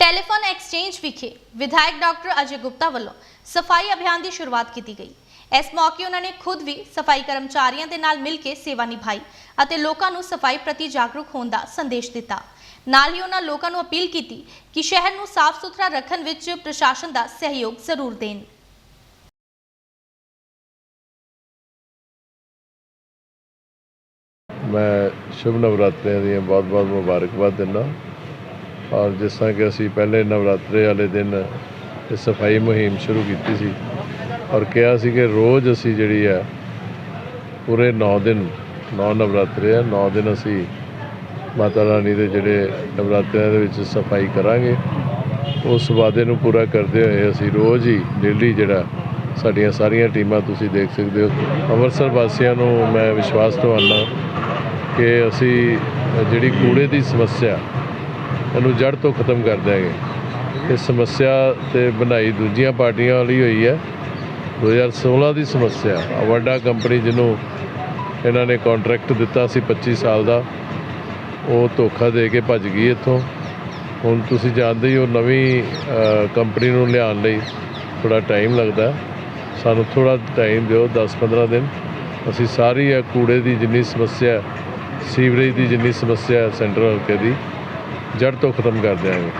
Telephone exchange ਵਿਖੇ ਵਿਧਾਇਕ doctor ਅਜੇ ਗੁਪਤਾ ਵੱਲੋਂ ਸਫ਼ਾਈ ਅਭਿਆਨ ਦੀ ਸ਼ੁਰੂਆਤ ਕੀਤੀ ਗਈ। ਇਸ ਮੌਕੇ ਉਹਨਾਂ ਨੇ ਖੁਦ ਵੀ ਸਫ਼ਾਈ ਕਰਮਚਾਰੀਆਂ ਦੇ ਨਾਲ ਮਿਲ ਕੇ ਸੇਵਾ ਨਿਭਾਈ ਅਤੇ ਲੋਕਾਂ ਨੂੰ ਸਫ਼ਾਈ ਪ੍ਰਤੀ ਜਾਗਰੂਕ ਹੋਣ ਦਾ ਸੰਦੇਸ਼ ਦਿੱਤਾ। ਨਾਲ ਹੀ ਉਹਨਾਂ ਲੋਕਾਂ ਨੂੰ ਅਪੀਲ ਕੀਤੀ ਕਿ ਸ਼ਹਿਰ ਨੂੰ ਸਾਫ਼ ਸੁਥਰਾ ਰੱਖਣ ਵਿੱਚ ਪ੍ਰਸ਼ਾਸਨ ਦਾ ਸਹਿਯੋਗ ਜ਼ਰੂਰ ਦੇਣ। ਮੈਂ ਸ਼ੁਭ ਨਵਰਾਤਰਿਆਂ ਦੀਆਂ ਬਹੁਤ ਬਹੁਤ ਮੁਬਾਰਕਬਾਦ ਦਿੰਦਾ। ਔਰ ਜਿਸ ਤਰ੍ਹਾਂ ਕਿ ਅਸੀਂ ਪਹਿਲੇ ਨਵਰਾਤਰੇ ਵਾਲੇ ਦਿਨ ਇਹ ਸਫ਼ਾਈ ਮੁਹਿੰਮ ਸ਼ੁਰੂ ਕੀਤੀ ਸੀ ਔਰ ਕਿਹਾ ਸੀ ਕਿ ਰੋਜ਼ ਅਸੀਂ ਜਿਹੜੀ ਹੈ ਪੂਰੇ 9 ਦਿਨ 9 ਨਵਰਾਤਰੇ ਆ 9 ਦਿਨ ਅਸੀਂ ਮਾਤਾ ਰਾਣੀ ਦੇ ਜਿਹੜੇ ਨਵਰਾਤਰਿਆਂ ਦੇ ਵਿੱਚ ਸਫ਼ਾਈ ਕਰਾਂਗੇ। ਉਸ ਵਾਅਦੇ ਨੂੰ ਪੂਰਾ ਕਰਦੇ ਹੋਏ ਅਸੀਂ ਰੋਜ਼ ਹੀ ਡੇਲੀ ਜਿਹੜਾ ਸਾਡੀਆਂ ਸਾਰੀਆਂ ਟੀਮਾਂ ਤੁਸੀਂ ਦੇਖ ਸਕਦੇ ਹੋ। ਅੰਮ੍ਰਿਤਸਰ ਵਾਸੀਆਂ ਨੂੰ ਮੈਂ ਵਿਸ਼ਵਾਸ ਦਿਵਾਉਂਦਾ ਕਿ ਅਸੀਂ ਜਿਹੜੀ ਕੂੜੇ ਦੀ ਸਮੱਸਿਆ ਇਹਨੂੰ ਜੜ ਤੋਂ ਖਤਮ ਕਰ ਦਿਆਂਗੇ। ਇਹ ਸਮੱਸਿਆ ਤੇ ਬਣਾਈ ਦੂਜੀਆਂ ਪਾਰਟੀਆਂ ਵਾਲੀ ਹੋਈ ਹੈ। 2016 ਦੀ ਸਮੱਸਿਆ, ਆ ਕੰਪਨੀ ਜਿਹਨੂੰ ਇਹਨਾਂ ਨੇ ਕੰਟਰੈਕਟ ਦਿੱਤਾ ਸੀ 25 ਸਾਲ ਦਾ, ਉਹ ਧੋਖਾ ਦੇ ਕੇ ਭੱਜ ਗਈ ਇੱਥੋਂ। ਹੁਣ ਤੁਸੀਂ ਜਾਣਦੇ ਹੀ ਹੋ ਨਵੀਂ ਕੰਪਨੀ ਨੂੰ ਲਿਆਉਣ ਲਈ ਥੋੜਾ ਟਾਈਮ ਲੱਗਦਾ। ਸਾਨੂੰ ਥੋੜਾ ਟਾਈਮ ਦਿਓ 10-15 ਦਿਨ। ਅਸੀਂ ਸਾਰੀ ਇਹ ਕੂੜੇ ਦੀ ਜਿੰਨੀ ਸਮੱਸਿਆ, ਸੀਵਰੇਜ ਦੀ ਜਿੰਨੀ ਸਮੱਸਿਆ ਸੈਂਟਰਲ ਹਲਕੇ ਦੀ ਜੜ ਤੋਂ ਖਤਮ ਕਰ ਦਿਆਂਗੇ।